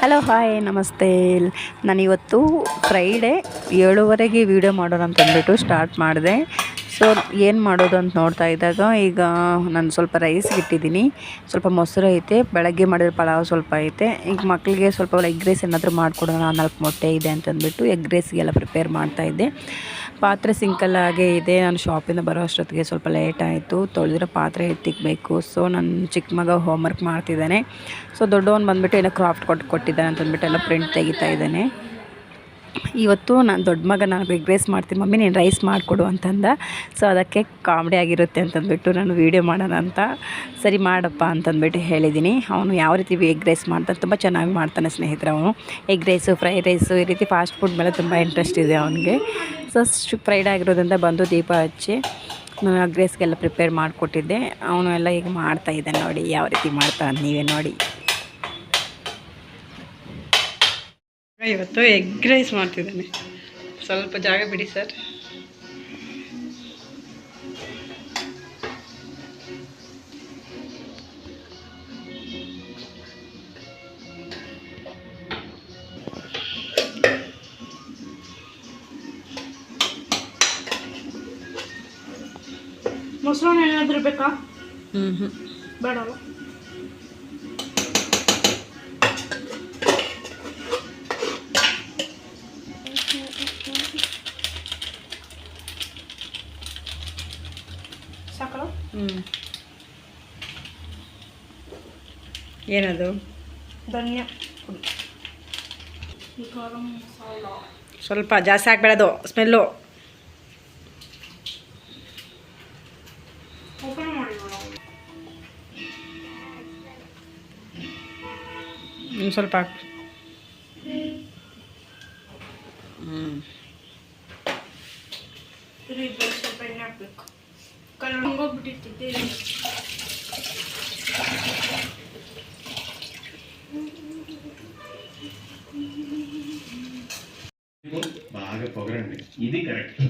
Hello hi ನಮಸ್ತೆ. ನಾನಿವತ್ತು Friday ಏಳುವರೆಗೆ video ಮಾಡೋಣ ಅಂತಂದ್ಬಿಟ್ಟು ಸ್ಟಾರ್ಟ್ ಮಾಡಿದೆ. ಸೊ, ಏನು ಮಾಡೋದು ಅಂತ ನೋಡ್ತಾ ಇದ್ದಾಗ, ಈಗ ನಾನು ಸ್ವಲ್ಪ ರೈಸ್ ಇಟ್ಟಿದ್ದೀನಿ. ಸ್ವಲ್ಪ ಮೊಸರು ಐತೆ, ಬೆಳಗ್ಗೆ ಮಾಡಿರೋ ಪಲಾವ್ ಸ್ವಲ್ಪ ಐತೆ. ಈಗ ಮಕ್ಕಳಿಗೆ ಸ್ವಲ್ಪ ಎಗ್ ರೈಸ್ ಏನಾದರೂ ಮಾಡಿಕೊಡೋಣ, ನಾಲ್ಕು ಮೊಟ್ಟೆ ಇದೆ ಅಂತಂದ್ಬಿಟ್ಟು ಎಗ್ ರೈಸ್ಗೆಲ್ಲ ಪ್ರಿಪೇರ್ ಮಾಡ್ತಾ ಇದ್ದೆ. ಪಾತ್ರೆ ಸಿಂಕಲ್ ಹಾಗೆ ಇದೆ, ನಾನು ಶಾಪಿಂದ ಬರೋ ಅಷ್ಟೊತ್ತಿಗೆ ಸ್ವಲ್ಪ ಲೇಟ್ ಆಯಿತು. ತೊಳೆದಿರೋ ಪಾತ್ರೆ ಎತ್ತಿಕ್ಬೇಕು. ಸೊ ನನ್ನ ಚಿಕ್ಕ ಮಗ ಹೋಮ್ವರ್ಕ್ ಮಾಡ್ತಿದ್ದಾನೆ. ಸೊ ದೊಡ್ಡವನು ಬಂದುಬಿಟ್ಟು ಏನೋ ಕ್ರಾಫ್ಟ್ ಕೊಟ್ಟು ಕೊಟ್ಟಿದ್ದಾನೆ ಅಂತಂದ್ಬಿಟ್ಟು ಎಲ್ಲ ಪ್ರಿಂಟ್ ತೆಗಿತಾ ಇದ್ದಾನೆ. ಇವತ್ತು ನಾನು ದೊಡ್ಡ ಮಗ ನಾನು ಎಗ್ ರೈಸ್ ಮಾಡ್ತೀನಿ. ಮಮ್ಮಿ, ನೀನು ರೈಸ್ ಮಾಡಿಕೊಡು ಅಂತಂದ. ಸೊ ಅದಕ್ಕೆ ಕಾಮಿಡಿ ಆಗಿರುತ್ತೆ ಅಂತಂದ್ಬಿಟ್ಟು ನಾನು ವೀಡಿಯೋ ಮಾಡೋಣ ಅಂತ. ಸರಿ ಮಾಡಪ್ಪ ಅಂತಂದ್ಬಿಟ್ಟು ಹೇಳಿದ್ದೀನಿ ಅವನು ಯಾವ ರೀತಿ ಎಗ್ ರೈಸ್ ಮಾಡ್ತಾನೆ, ತುಂಬ ಚೆನ್ನಾಗಿ ಮಾಡ್ತಾನೆ ಸ್ನೇಹಿತರೆ ಅವನು. ಎಗ್ ರೈಸು ಫ್ರೈ ರೈಸು ಈ ರೀತಿ ಫಾಸ್ಟ್ ಫುಡ್ ಮೇಲೆ ತುಂಬ ಇಂಟ್ರೆಸ್ಟ್ ಇದೆ ಅವನಿಗೆ. ಸೊ ಫ್ರೈಡ್ ಆಗಿರೋದ್ರಿಂದ ಬಂದು ದೀಪ ಹಚ್ಚಿ ನಾನು ಎಗ್ ರೈಸ್ಗೆಲ್ಲ ಪ್ರಿಪೇರ್ ಮಾಡಿಕೊಟ್ಟಿದ್ದೆ. ಅವನು ಎಲ್ಲ ಈಗ ಮಾಡ್ತಾ ಇದ್ದಾನೆ ನೋಡಿ, ಯಾವ ರೀತಿ ಮಾಡ್ತಾನೆ ನೀವೇ ನೋಡಿ. ಇವತ್ತು ಎಗ್ ರೈಸ್ ಮಾಡ್ತಿದ್ದೀನಿ. ಸ್ವಲ್ಪ ಜಾಗ ಬಿಡಿ ಸರ್. ಮೊಸರನ್ನ ಏನಾದರೂ ಬೇಕಾ? ಹ್ಞೂ ಹ್ಞೂ ಬೇಡಲ್ಲ ಹ್ಞೂ ಏನದು? ಧನ್ಯ. ಸ್ವಲ್ಪ ಜಾಸ್ತಿ ಹಾಕ್ಬೇಡದು ಸ್ಮೆಲ್ಲು. ಇನ್ನು ಸ್ವಲ್ಪ ಹಾಕು. ಹ್ಞೂ ಸ್ವಲ್ಪ ಎಣ್ಣೆ ಹಾಕ್ಬೇಕು. ಕಲರ್ ಹಂಗೋಗ್ಬಿಟ್ಟಿರ್ತಿದ್ದೆ బాగా పొగరండి ఇది కరెక్ట్